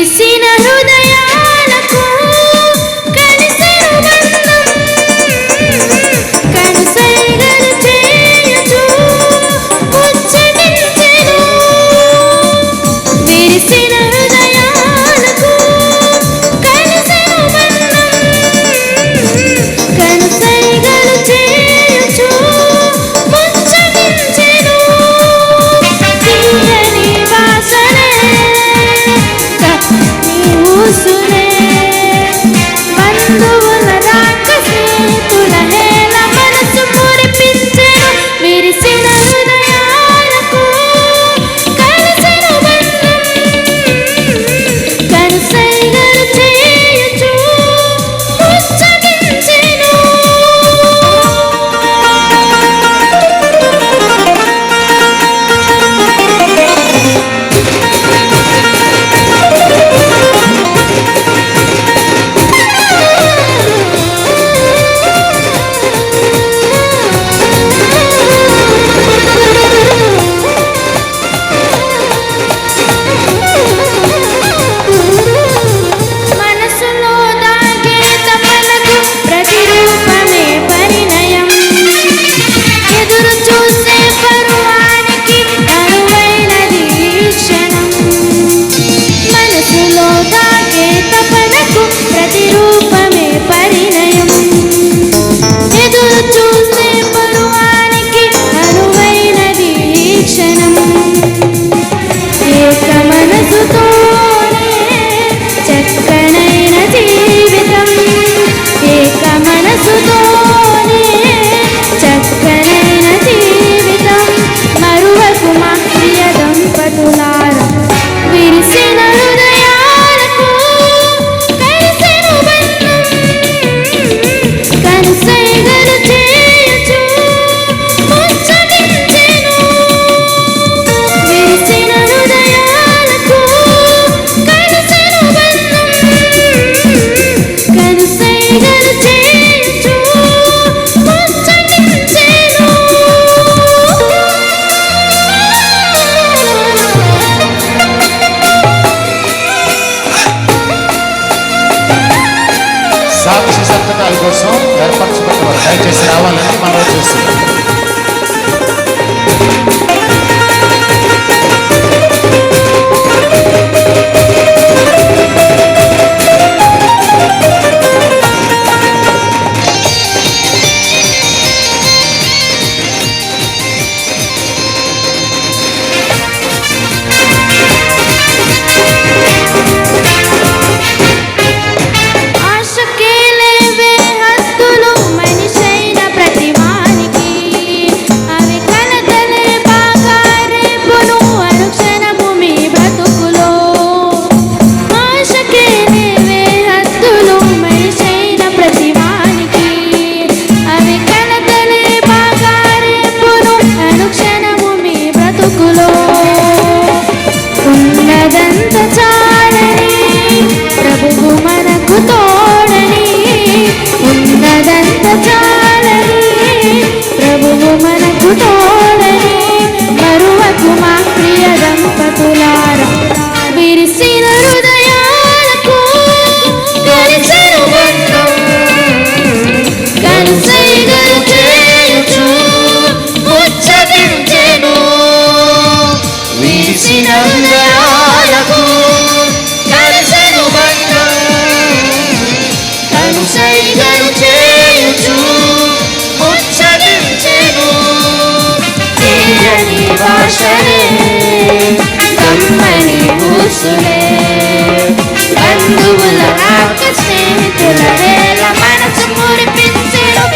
విరిసిన హృదయ valendo, boa noite. Oh అభినందనాలకు కలిసెను బంధం కనుసైగలు చేయుచు ఉచ్చరించెను తీయని భాషలే కమ్మని పూసులే బంధువుల ఆక మనసు మురిపించడం